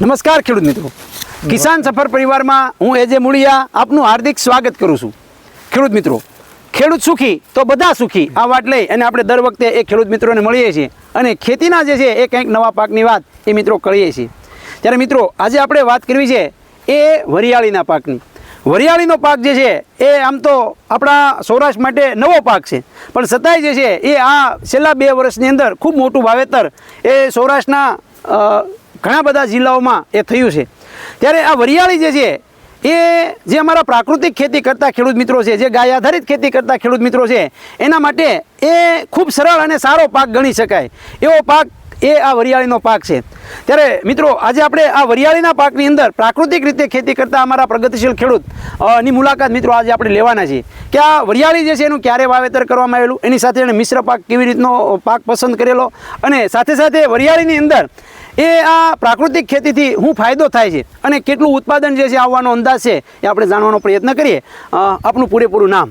નમસ્કાર ખેડૂત મિત્રો. કિસાન સફર પરિવારમાં હું એજે મૂળિયા આપનું હાર્દિક સ્વાગત કરું છું. ખેડૂત મિત્રો, ખેડૂત સુખી તો બધા સુખી. આ વાત લઈ અને આપણે દર વખતે એ ખેડૂત મિત્રોને મળીએ છીએ અને ખેતીના જે છે એ કંઈક નવા પાકની વાત એ મિત્રો કરીએ છીએ. ત્યારે મિત્રો, આજે આપણે વાત કરવી છે એ વરિયાળીના પાકની. વરિયાળીનો પાક જે છે એ આમ તો આપણા સૌરાષ્ટ્ર માટે નવો પાક છે. પણ છતાંય જે છે એ આ છેલ્લા બે વર્ષની અંદર ખૂબ મોટું વાવેતર એ સૌરાષ્ટ્રના ઘણા બધા જિલ્લાઓમાં એ થયું છે. ત્યારે આ વરિયાળી જે છે, એ જે અમારા પ્રાકૃતિક ખેતી કરતા ખેડૂત મિત્રો છે, જે ગાય આધારિત ખેતી કરતા ખેડૂત મિત્રો છે, એના માટે એ ખૂબ સરળ અને સારો પાક ગણી શકાય. એવો પાક એ આ વરિયાળીનો પાક છે. ત્યારે મિત્રો, આજે આપણે આ વરિયાળીના પાકની અંદર પ્રાકૃતિક રીતે ખેતી કરતા અમારા પ્રગતિશીલ ખેડૂતની મુલાકાત મિત્રો આજે આપણે લેવાના છીએ. કે આ વરિયાળી જે છે, એનું ક્યારે વાવેતર કરવામાં આવેલું, એની સાથે એણે મિશ્ર પાક કેવી રીતનો પાક પસંદ કરેલો, અને સાથે સાથે વરિયાળીની અંદર એ આ પ્રાકૃતિક ખેતીથી શું ફાયદો થાય છે અને કેટલું ઉત્પાદન જે છે આવવાનો અંદાજ છે એ આપણે જાણવાનો પ્રયત્ન કરીએ. આપનું પૂરેપૂરું નામ?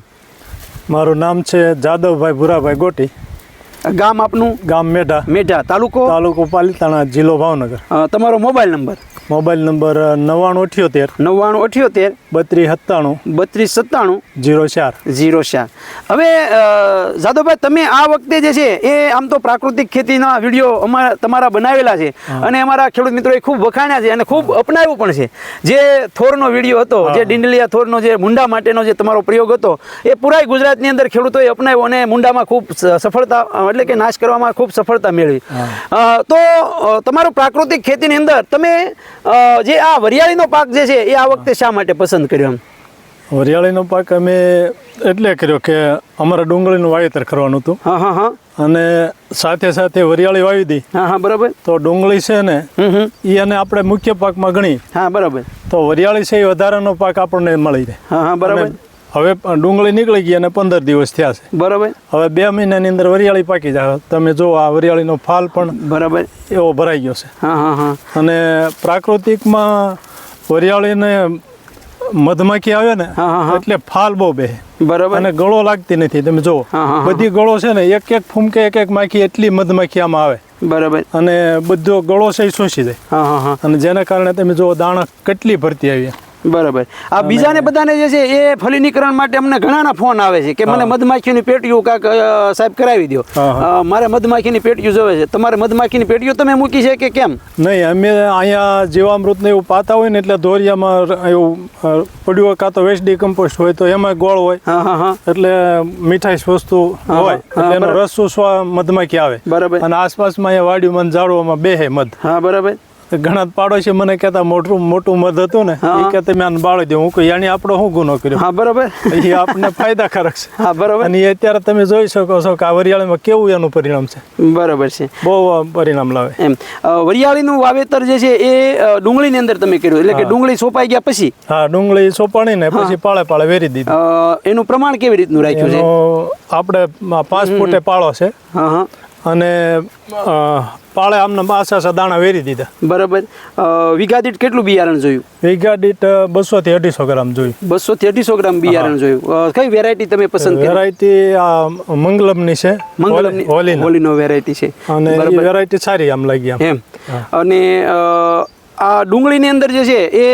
મારું નામ છે જાદવભાઈ ભુરાભાઈ ગોટી. ગામ આપનું? ગામ મેઢા. મેઢા તાલુકો? તાલુકો પાલિતાણા જિલ્લો ભાવનગર. તમારો મોબાઈલ નંબર? મોબાઈલ નંબર નવ્વાણું અઠ્યોતેર. નવ્વાણું અઠ્યોતેર. બત્રીસ સત્તાણું. બત્રીસ સત્તાણું. જીરો ચાર. ઝીરો ચાર. હવે જાદવભાઈ તમે આ વખતે જે છે એ આમ તો પ્રાકૃતિક ખેતીના વીડિયો અમારા તમારા બનાવેલા છે. અને અમારા ખેડૂત મિત્રોએ ખૂબ વખાણ્યા છે અને ખૂબ અપનાવ્યું પણ છે. જે થોરનો વીડિયો હતો જે ડિંડલિયા થોરનો જે મુંડા માટેનો જે તમારો પ્રયોગ હતો એ પૂરા ગુજરાતની અંદર ખેડૂતોએ અપનાવ્યો અને મુંડામાં ખૂબ સફળતા એટલે કે નાશ કરવામાં ખૂબ સફળતા મેળવી. તો તમારું પ્રાકૃતિક ખેતીની અંદર તમે જે આ વરિયાળીનો પાક જે છે એ આ વખતે શા માટે પસંદ કર્યો એમ? વરિયાળીનો પાક અમે એટલે કર્યો કે અમારે ડુંગળીનું વાવેતર કરવાનું હતું. હા હા હા. અને સાથે સાથે વરિયાળી વાવી દી. હા હા બરાબર. તો ડુંગળી છે ને એ અને આપણે મુખ્ય પાકમાં ગણી. હા બરાબર. તો વરિયાળી છે એ વધારાનો પાક આપણને મળી રહે. હા હા બરાબર. હવે ડુંગળી નીકળી ગઈ અને પંદર દિવસ થયા છે. બરાબર. હવે બે મહિનાની અંદર વરિયાળી પાકી જાય. તમે જો આ વરિયાળીનો ફાલ પણ બરાબર. એવો ભરાઈ ગયો છે. હા હા હા. અને પ્રાકૃતિકમાં વરિયાળીને મધમાખી આવે ને. એટલે ફાલ બહુ બે બરાબર. અને ગળો લાગતી નથી. તમે હા. બધી ગળો છે ને એક એક ફૂમકે એક એક માખી એટલી મધમાખી આમાં આવે. બરાબર. અને બધો ગળો છે એ શોષી જાય. હા હા હા. અને જેના કારણે તમે જુઓ દાણા કેટલી ભરતી આવી. બરાબર. આ બીજાને બધાને જે છે એ ફલિનીકરણ માટે અમને ઘણાના ફોન આવે છે કે મને મધમાખીની પેટીઓ કાંક સાહેબ કરાવી દો હા, હા. મારે મધમાખીની પેટીઓ જોવે છે. તમારે મધમાખીની પેટીઓ તમે મૂકી છે કે કેમ? નહીં અમે અહીંયા જીવામૃતને એવું પાતા હોય ને એટલે દોરિયામાં એવું પડ્યું હોય કાં તો વેસ્ટ ડિકમ્પોસ્ટ હોય તો એમાં ગોળ હોય. હા હા હા. એટલે મીઠાઈ વસ્તુ હોય. એટલે એનો રસ મધમાખી આવે. બરાબર. અને આસપાસમાં અહીંયા વાડીમાં ઝાડવામાં બેહે મધ. હા બરાબર. ઘણા પાડોશી મને કહેતા મોટું મોટું મધ હતું ને. એ કે તમે આને બાળી દો હું કહું યાની આપણો શું ગુનો કર્યો? હા બરાબર. એ આપણને ફાયદાકારક છે. હા બરાબર. અને અત્યારે તમે જોઈ શકો છો કે આ વરિયાળીમાં કેવું એનું પરિણામ છે. બરાબર છે. બહુ પરિણામ લાવે. એમ વરિયાળીનું વાવેતર જે છે એ ડુંગળીની અંદર તમે કર્યું એટલે કે ડુંગળી સોપાઈ ગયા પછી? હા ડુંગળી સોપાણી ને પછી પાળે પાળે વેરી દીધી. એનું પ્રમાણ કેવી રીતનું રાખ્યું છે? આપણે પાંચ ફૂટે પાળો છે. હા હા. અને પાળે આમને આસા આસા દાણા વેરી દીધા. બરાબર. વીઘા દીઠ કેટલું બિયારણ જોયું? વીઘા દીઠ બસો થી અઢીસો ગ્રામ જોયું. બસો થી અઢીસો ગ્રામ બિયારણ જોયું. કઈ વેરાયટી તમે પસંદ કરી? વેરાયટી આ મંગલમની છે. મંગલમની હોલીના. વેરાયટી છે. અને. વેરાયટી સારી આમ લાગી એમ. અને આ ડુંગળીની અંદર જે છે એ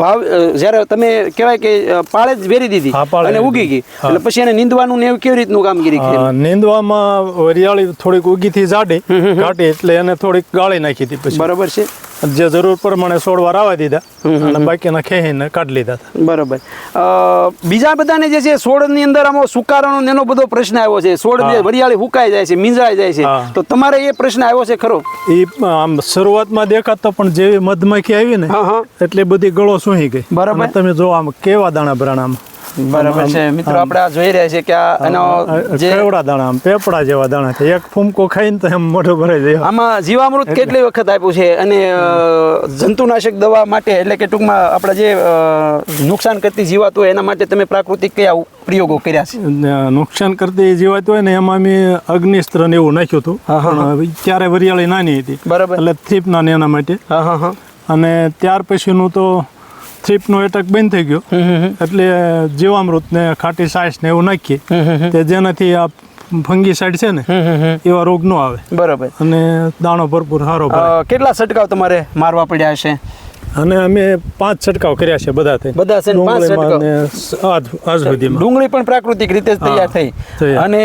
વાવ જ્યારે તમે કહેવાય કે પાળે જ વેરી દીધી અને ઉગી ગઈ. એટલે પછી એને નીંદવાનું ને એવું કેવી રીતનું કામગીરી કરી નીંદવામાં વરિયાળી થોડીક ઉગીથી જાડી ઘાટી એટલે એને થોડીક ગાળી નાખી હતી પછી. બરાબર છે. જે જરૂર પ્રમાણે છોડવા રાવા દીધા અને બાકીના ખેહીને કાઢી લીધા બરાબર. બીજા બધાને જે છે છોડની અંદર આમાં સુકારાનો એનો બધો પ્રશ્ન આવ્યો છે. છોડ જે વરિયાળી હુકાઈ જાય છે મીંજાઈ જાય છે. તો તમારે એ પ્રશ્ન આવ્યો છે ખરો? એ આમ શરૂઆતમાં દેખાતો પણ જેવી મધમાખી આવી ને એટલે બધી ગળો સૂહી ગઈ. બરાબર. તમે જો આમ કેવા દાણા ભરાણા આમ. બરાબર છે. મિત્રો આપણે આ જોઈ રહ્યા છે કે આ એનો જે કેવડા દાણા પેપડા જેવા દાણા છે. એક ફૂમકો ખાઈને તો એમ મોઢું ભરાઈ જાય. આમાં જીવામૃત કેટલી વખત આપ્યું છે અને જંતુનાશક દવા માટે એટલે કે ટૂંકમાં આપણે જે નુકસાન કરતી જીવાત હોય એના માટે તમે પ્રાકૃતિક કયા પ્રયોગો કર્યા છે? નુકસાન કરતી જીવાત હોય ને એમાં મેં અગ્નિસ્ત્ર ને એવું નાખ્યું હતું. ત્યારે વરિયાળી નાની હતી. બરાબર. એટલે થીપ નાની એના માટે. હા હા હા. અને ત્યાર પછીનું તો થ્રીપનો એટક બંધ થઈ ગયો. એટલે જીવામૃત ને ખાટી સાસ ને એવું નાખીએ. તે જેનાથી આ ફંગીસાઇડ છે ને એવા રોગ નો આવે. બરાબર. અને દાણો ભરપૂર સારો કેટલા છંટકાવ તમારે મારવા પડ્યા હશે? અને અમે પાંચ છંટકાવ કર્યા છે બધા થઈ બધા છે પાંચ છંટકાવ? ડુંગળી પણ પ્રાકૃતિક રીતે જ તૈયાર થઈ. અને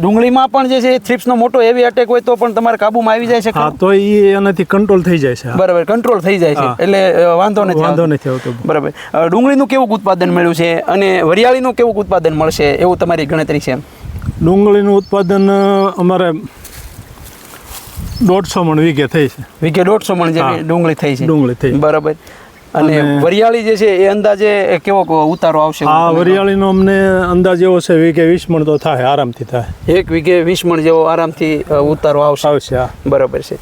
ડુંગળીમાં પણ જે છે થ્રિપ્સનો મોટો એવી અટેક હોય તો પણ તમારે કાબુમાં આવી જાય છે હા તો એ એનાથી કંટ્રોલ થઈ જાય છે બરાબર કંટ્રોલ થઈ જાય છે. એટલે વાંધો નથી વાંધો નથી આવતો. બરાબર. ડુંગળીનું કેવું ઉત્પાદન મળ્યું છે અને વરિયાળીનું કેવું ઉત્પાદન મળશે એવું તમારી ગણતરી છે ડુંગળીનું ઉત્પાદન અમારે દોઢસો મણ વીઘે થઈ છે. વીઘે દોઢસો મણ જે ડુંગળી થઈ છે. ડુંગળી થઈ. બરાબર. અને વરિયાળી જે છે એ અંદાજે કેવો ઉતારો આવશે? આ વરિયાળીનો અમને અંદાજ એવો છે વીઘે વીસ મણ તો થાય આરામથી થાય. એક વીઘે વીસ મણ જેવો આરામથી ઉતારો આવશે. આવશે હા. બરાબર છે.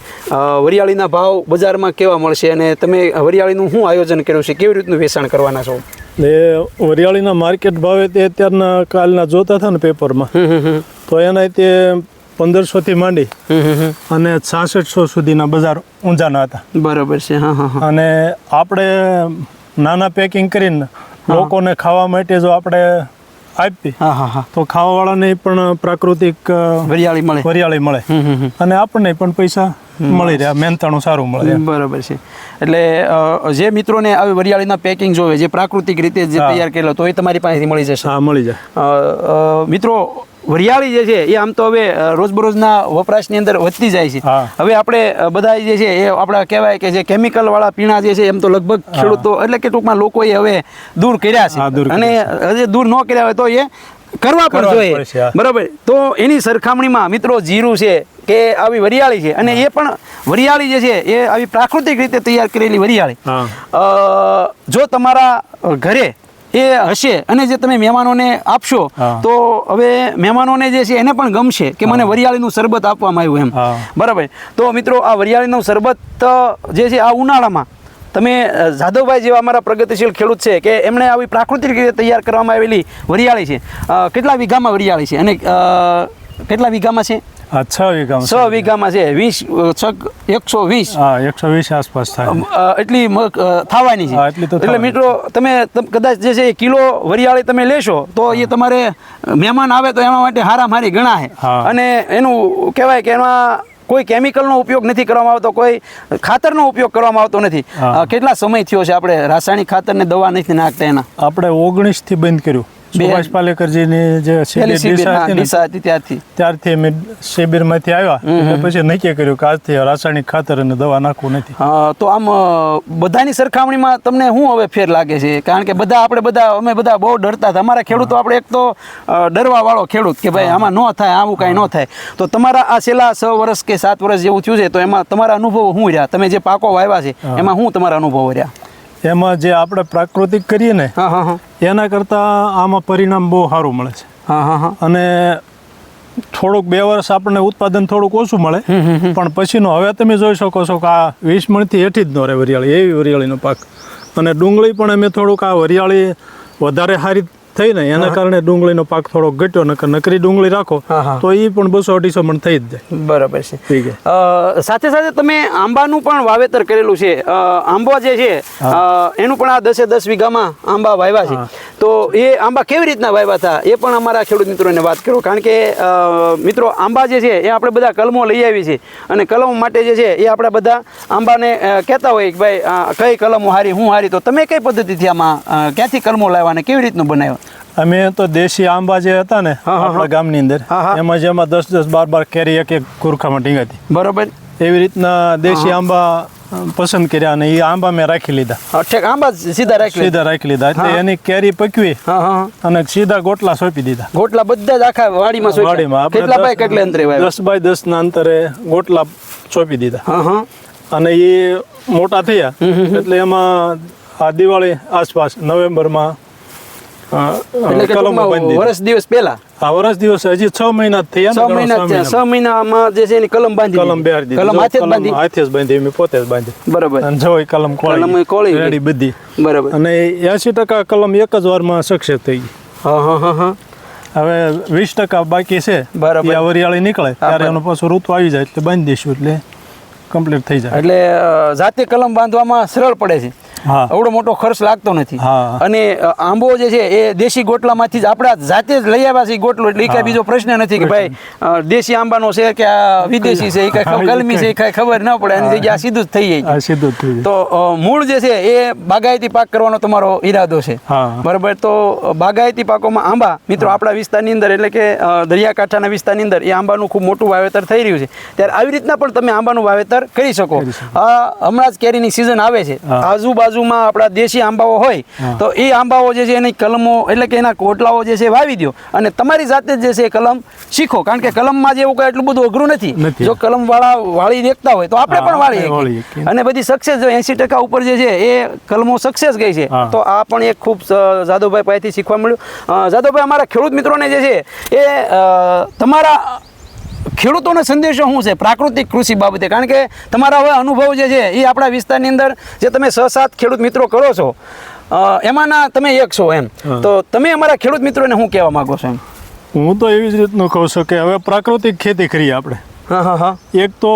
વરિયાળીના ભાવ બજારમાં કેવા મળશે અને તમે વરિયાળીનું શું આયોજન કર્યું છે? કેવી રીતનું વેચાણ કરવાના છો? એ વરિયાળીના માર્કેટ ભાવે તે અત્યારના કાલના જોતા હતા ને પેપરમાં. તો એના તે પંદરસોથી માંડી. અને છાસઠસો સુધીના બજાર ઊંઝાના હતા. બરાબર છે અને આપણે નાના પેકિંગ કરીને લોકોને ખાવા માટે જો આપણે આપી હા હા હા. તો ખાવાવાળાને પણ પ્રાકૃતિક વરિયાળી મળે. વરિયાળી મળે. અને આપણને પણ પૈસા મળી રહ્યા મહેનતાણું સારું મળે બરાબર છે. એટલે જે મિત્રોને આવી વરિયાળીના પેકિંગ જોવે જે પ્રાકૃતિક રીતે જે તૈયાર કરેલો તો એ તમારી પાસેથી મળી જશે. હા મળી જાય. મિત્રો વરિયાળી જે છે એ આમ તો હવે રોજબરોજના વપરાશની અંદર વધતી જાય છે. હવે આપણે બધા જે છે એ આપણા કહેવાય કે જે કેમિકલ વાળા પીણા જે છે એમ તો લગભગ ખેડૂતો એટલે કે ટૂંકમાં લોકોએ હવે દૂર કર્યા છે. અને હજી દૂર ન કર્યા હોય તો એ કરવા પણ જોઈએ. બરાબર. તો એની સરખામણીમાં મિત્રો જીરું છે કે આવી વરિયાળી છે અને એ પણ વરિયાળી જે છે એ આવી પ્રાકૃતિક રીતે તૈયાર કરેલી વરિયાળી. અ, જો તમારા ઘરે એ હશે અને જે તમે મહેમાનોને આપશો તો હવે મહેમાનોને જે છે એને પણ ગમશે કે મને વરિયાળીનું શરબત આપવામાં આવ્યું એમ. બરાબર. તો મિત્રો આ વરિયાળીનું શરબત જે છે આ ઉનાળામાં તમે જાદવભાઈ જેવા અમારા પ્રગતિશીલ ખેડૂત છે કે એમણે આવી પ્રાકૃતિક રીતે તૈયાર કરવામાં આવેલી વરિયાળી છે. કેટલા વીઘામાં વરિયાળી છે? અને કેટલા વીઘામાં છે? છ વીઘામાં છ વીઘામાં છે વીસ એકસો વીસ. હા એકસો વીસ આસપાસ થાય. એટલી થવાની છે. એટલે. મિત્રો તમે કદાચ જે છે કિલો વરિયાળી તમે લેશો તો એ તમારે મહેમાન આવે તો એના માટે હારા મારી ગણાય. અને એનું કહેવાય કે એમાં કોઈ કેમિકલનો ઉપયોગ નથી કરવામાં આવતો કોઈ ખાતરનો ઉપયોગ કરવામાં આવતો નથી. કેટલા સમય થયો છે આપણે રાસાયણિક ખાતરને દવા નથી નાખતા એના? આપણે ઓગણીસથી બંધ કર્યું. સુભાષ પાલેકરજીની જે શિબિર ત્યારથી. ત્યારથી અમે શિબિરમાંથી આવ્યા. એટલે પછી નક્કી કર્યું કે આજથી રાસાયણિક ખાતર અને દવા નાખવું નથી. તો આમ બધાની સરખામણીમાં તમને શું હવે ફેર લાગે છે? કારણ કે બધા આપણે બધા અમે બધા બહુ ડરતા હતા. અમારા ખેડૂતો આપણે એક તો ડરવા વાળો ખેડૂત કે ભાઈ આમાં ન થાય આવું કાંઈ ન થાય. તો તમારા આ છેલ્લા છ વર્ષ કે સાત વર્ષ જેવું થયું છે તો એમાં તમારા અનુભવો શું રહ્યા? તમે જે પાકો વાવ્યા છે એમાં શું તમારા અનુભવો રહ્યા? એમાં જે આપણે પ્રાકૃતિક કરીએ ને એના કરતાં આમાં પરિણામ બહુ સારું મળે છે. હા હા હા. અને થોડુંક બે વર્ષ આપણને ઉત્પાદન થોડુંક ઓછું મળે પણ પછીનો હવે તમે જોઈ શકો છો કે આ વીસ મણથી હેઠી જ ન રહે વરિયાળી એવી વરિયાળીનો પાક. અને ડુંગળી પણ અમે થોડુંક આ વરિયાળી વધારે સારી થઈ ને એના કારણે ડુંગળીનો પાક થોડો ઘટ્યો નકર નકરી ડુંગળી રાખો. તો એ પણ બસો અઢીસો મણ થઈ જ જાય. બરાબર છે. અ, સાથે સાથે તમે આંબાનું પણ વાવેતર કરેલું છે. આંબો જે છે એનું પણ આ દસે દસ વીઘામાં આંબા વાવ્યા છે. તો એ આંબા કેવી રીતના વાવ્યા હતા? એ પણ અમારા ખેડૂત મિત્રોને વાત કરો કારણ કે મિત્રો આંબા જે છે એ આપણે બધા કલમો લઈ આવી છે. અને કલમ માટે જે છે એ આપણે બધા આંબાને કહેતા હોય કે ભાઈ કઈ કલમો હારી હું હારી તો તમે કઈ પદ્ધતિથી આમાં ક્યાંથી કલમો લાવ્યા અને કેવી રીતનું બનાવ્યો? અમે તો દેશી આંબા જે હતા ને. આપણા ગામની અંદર. એમાં જેમાં દસ દસ બાર બાર કેરી એક એક ગુરખામાં ટીંગાતી બરોબર. એવી રીતના દેશી આંબા પસંદ કર્યા અને એ આંબા મેં રાખી લીધા. ઠેક આંબા સીધા રાખી લીધા. સીધા રાખી લીધા. એટલે એની કેરી પકવી. અને સીધા ગોટલા સોંપી દીધા. ગોટલા બધા જ આખા વાડીમાં વાડીમાં. કેટલા દસ- બાય કેટલે અંતરે દસ બાય દસ ના અંતરે ગોટલા સોંપી દીધા. અને એ મોટા થયા. એટલે એમાં આ દિવાળી આસપાસ નવેમ્બરમાં વર્ષ દિવસ પહેલા. આ વર્ષ દિવસ હજી છ મહિના થયા છ મહિના થયા. છ મહિનામાં જે છે એની કલમ બાંધી કલમ. બેહાડી કલમ હાથે જ બાંધી. હાથે જ બાંધી મેં પોતે જ બાંધી. બરાબર. અને જો એ કલમ કલમ કોળી કોળી. રેડી બધી. બરાબર. અને એસી ટકા કલમ એક જ વારમાં સક્સેસ થઈ ગઈ. હા હા હા હા. હવે વીસ ટકા બાકી છે. બરાબર. આ વરિયાળી નીકળે ત્યારે. એનું પાછું ઋતુ આવી જાય એટલે બાંધી દઈશું એટલે કમ્પ્લીટ થઈ જાય. એટલે જાતે કલમ બાંધવામાં સરળ પડે છે. એવડો મોટો ખર્ચ લાગતો નથી. અને આંબો જે છે એ દેશી ગોટલામાંથી જ આપણા જાતે જ લઈ આવ્યા છે ગોટલો. એટલે એ કાંઈ બીજો પ્રશ્ન નથી કે ભાઈ દેશી આંબાનો છે કે આ વિદેશી છે એ કાંઈ કલમી છે એ કાંઈ ખબર ન પડે. એની જગ્યાએ સીધું જ થઈ જાય સીધું થઈ તો મૂળ જે છે એ બાગાયતી પાક કરવાનો તમારો ઈરાદો છે. બરાબર? તો બાગાયતી પાકોમાં આંબા મિત્રો આપણા વિસ્તારની અંદર એટલે કે દરિયાકાંઠાના વિસ્તારની અંદર એ આંબાનું ખૂબ મોટું વાવેતર થઈ રહ્યું છે. ત્યારે આવી રીતના પણ તમે આંબાનું વાવેતર કરી શકો. હમણાં જ કેરીની સિઝન આવે છે. હા. આજુબાજુમાં આપણા દેશી આંબાઓ હોય તો એ આંબાઓ જે છે એની કલમો એટલે કે એના કોટલાઓ જે છે વાવી દો. અને તમારી જાતે જ જે છે એ કલમ શીખો. કારણ કે કલમમાં જેવું કાંઈ એટલું બધું અઘરું નથી. જો કલમ વાળા વાળી દેખતા હોય તો આપણે પણ વાળી. અને બધી સક્સેસ જો એંસી ટકા ઉપર જે છે એ કલમો સક્સેસ ગઈ છે. તો આ પણ એક ખૂબ જાદવભાઈ પાસેથી શીખવા મળ્યું. જાદવભાઈ અમારા ખેડૂત મિત્રોને જે છે એ તમારા ખેડૂતોનો સંદેશો શું છે? પ્રાકૃતિક કૃષિ બાબતે. કારણ કે તમારા હવે અનુભવ જે છે એ આપણા વિસ્તારની અંદર જે તમે છ સાત ખેડૂત મિત્રો કરો છો એમાંના તમે એક છો એમ. તો તમે અમારા ખેડૂત મિત્રોને શું કહેવા માંગો છો એમ? હું તો એવી જ રીતનું કહું છું કે હવે પ્રાકૃતિક ખેતી કરીએ આપણે. એક તો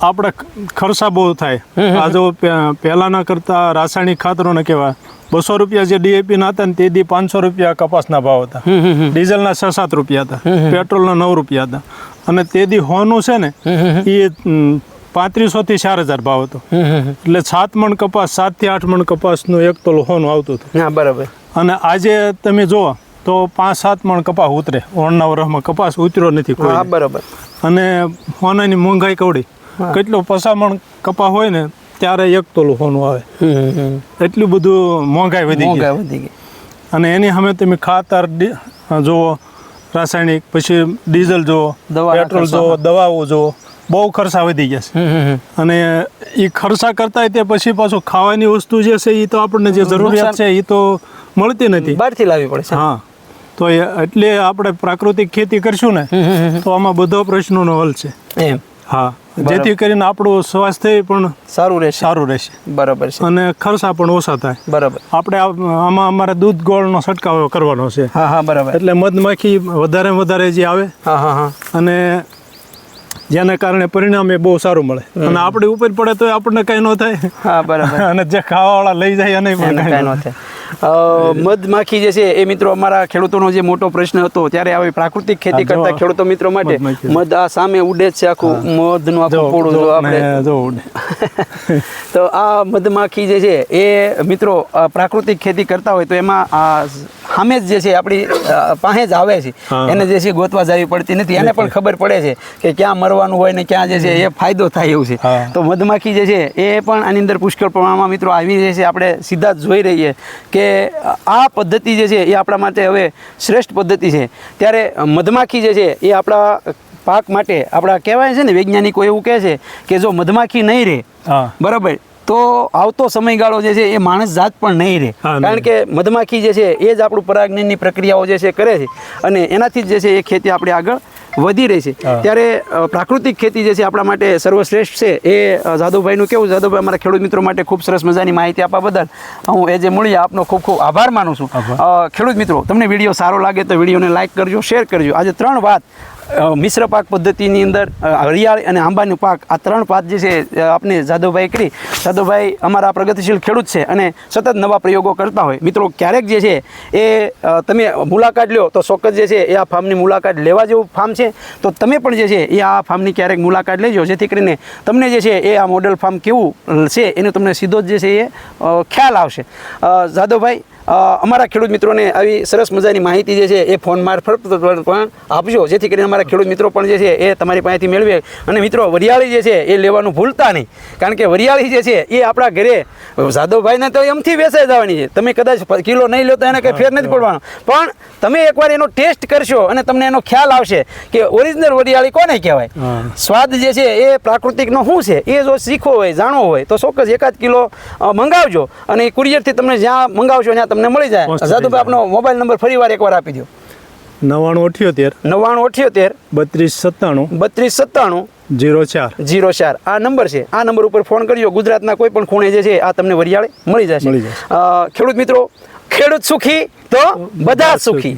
આપણે ખર્ચા બહુ થાય. આ જો પહેલાંના કરતાં કરતા રાસાયણિક ખાતરોને કહેવાય બસો રૂપિયા જે ડીએપી ના હતા ને તે દી પાંચસો રૂપિયા કપાસના ભાવ હતા. ડીઝલના છ સાત રૂપિયા હતા. પેટ્રોલના નવ રૂપિયા હતા. અને તે દી હોનું છે ને એ પાંત્રીસો થી ચાર હજાર ભાવ હતો. એટલે સાત મણ કપાસ સાતથી આઠ મણ કપાસનું એક તોલ હોનું આવતું હતું. હા બરાબર. અને આજે તમે જુઓ તો પાંચ સાત મણ કપાસ ઉતરે. ઓણના વરહમાં કપાસ ઉતર્યો નથી કોઈ. બરાબર. અને હોનાની મોંઘાઈ કવડી. કેટલો પસામણ કપા હોય ને ત્યારે એક તોલું સોનું આવે. એટલું બધું મોંઘાઈ વધી ગઈ વધી ગઈ. અને એની સામે તમે ખાતર જુઓ રાસાયણિક પછી ડીઝલ જુઓ પેટ્રોલ. જુઓ દવાઓ જુઓ બહુ ખર્ચા વધી ગયા છે. અને એ ખર્ચા કરતા તે પછી પાછું ખાવાની વસ્તુ જે છે એ તો આપણને જે જરૂરિયાત છે એ તો મળતી નથી. બહારથી લાવવી પડે હા. તો એટલે આપણે પ્રાકૃતિક ખેતી કરશું ને. તો આમાં બધા પ્રશ્નોનો હલ છે. એમ. હા. જેથી કરીને આપણું સ્વાસ્થ્ય પણ સારું રહેશે. સારું રહેશે. બરાબર છે. અને ખર્ચા પણ ઓછા થાય. બરાબર. આપણે આમાં અમારે દૂધ ગોળનો છંટકાવ કરવાનો છે. હા હા બરાબર. એટલે મધમાખી વધારે વધારે જે આવે હા હા હા. અને જેના કારણે પરિણામ એ બહુ સારું મળે. અને આપણી ઉપર પડે તો આપણને કઈ ન થાય. હા બરાબર. અને જે ખાવાવાળા લઈ જાય એને પણ કાંઈ ન થાય. મધમાખી જે છે એ મિત્રો અમારા ખેડૂતોનો જે મોટો પ્રશ્ન હતો ત્યારે આવી પ્રાકૃતિક ખેતી કરતા ખેડૂતો મિત્રો માટે મધ આ સામે ઉડે જ છે આખું મધનું આખું પોળું જો જો આપણે તો આ મધમાખી જે છે એ મિત્રો પ્રાકૃતિક ખેતી કરતા હોય તો એમાં આ સામે જ જે છે આપણી પાસે જ આવે છે. એને જે છે ગોતવા જવી પડતી નથી. એને પણ ખબર પડે છે કે ક્યાં મરવાનું હોય ને ક્યાં જે છે એ ફાયદો થાય એવું છે. તો મધમાખી જે છે એ પણ આની અંદર પુષ્કળ પ્રમાણમાં મિત્રો આવી જે છે આપણે સીધા જ જોઈ રહીએ કે આ પદ્ધતિ જે છે એ આપણા માટે હવે શ્રેષ્ઠ પદ્ધતિ છે. ત્યારે મધમાખી જે છે એ આપણા પાક માટે આપણા કહેવાય છે ને વૈજ્ઞાનિકો એવું કહે છે કે જો મધમાખી નહીં રહે બરાબર તો આવતો સમયગાળો જે છે એ માણસ જાત પણ નહીં રહે. કારણ કે મધમાખી જે છે એ જ આપણું પરાગનની પ્રક્રિયાઓ જે છે કરે છે. અને એનાથી જ જે છે એ ખેતી આપણે આગળ વધી રહી છે. ત્યારે પ્રાકૃતિક ખેતી જે છે આપણા માટે સર્વશ્રેષ્ઠ છે એ જાદવભાઈનું કેવું? જાદવભાઈ અમારા ખેડૂત મિત્રો માટે ખૂબ સરસ મજાની માહિતી આપવા બદલ હું એ જે મળીએ આપનો ખૂબ ખૂબ આભાર માનું છું. ખેડૂત મિત્રો તમને વીડિયો સારો લાગે તો વિડીયોને લાઈક કરજો શેર કરજો. આજે ત્રણ વાત મિશ્ર પાક પદ્ધતિની અંદર હરિયાળી અને આંબાનું પાક, આ ત્રણ પાક જે છે આપને જાદવભાઈ કરી. જાદવભાઈ અમારા પ્રગતિશીલ ખેડૂત છે અને સતત નવા પ્રયોગો કરતા હોય. મિત્રો, ક્યારેક જે છે, એ તમે મુલાકાત લો તો ચોક્કસ જે છે, એ આ ફાર્મની મુલાકાત લેવા જેવું ફાર્મ છે. તો તમે પણ જે છે, એ આ ફાર્મની ક્યારેક મુલાકાત લેજો, જેથી કરીને તમને જે છે, એ આ મોડેલ ફાર્મ કેવું છે, એનો તમને સીધો જ જે છે, એ ખ્યાલ આવશે. જાદવભાઈ અમારા ખેડૂત મિત્રોને આવી સરસ મજાની માહિતી જે છે એ ફોન મારફત પણ આપજો જેથી કરીને અમારા ખેડૂત મિત્રો પણ જે છે એ તમારી પાસેથી મેળવે. અને મિત્રો વરિયાળી જે છે એ લેવાનું ભૂલતા નહીં. કારણ કે વરિયાળી જે છે એ આપણા ઘરે જાદવભાઈને તો એમથી વેચાઈ જવાની છે. તમે કદાચ કિલો નહીં લો તો એને કંઈ ફેર નથી પડવાનો. પણ તમે એકવાર એનો ટેસ્ટ કરશો અને તમને એનો ખ્યાલ આવશે કે ઓરિજિનલ વરિયાળી કોને કહેવાય? સ્વાદ જે છે એ પ્રાકૃતિકનો શું છે? એ જો શીખવો હોય જાણવો હોય તો ચોક્કસ એકાદ કિલો મંગાવજો. અને એ કુરિયરથી તમને જ્યાં મંગાવશો ત્યાં તમને મળી જાય. જાદુભાઈ આપનો મોબાઈલ નંબર ફરી વાર એકવાર આપી દો નવ્વાણું અઠ્યોતેર નવ્વાણું અઠ્યોતેર બત્રીસ સત્તાણું બત્રીસ સત્તાણું જીરો ચાર. જીરો ચાર. આ નંબર છે. આ નંબર ઉપર ફોન કરજો. ગુજરાતના કોઈ પણ ખૂણે જે છે આ તમને વરિયાળે મળી જશે. ખેડૂત મિત્રો ખેડૂત સુખી તો બધા સુખી.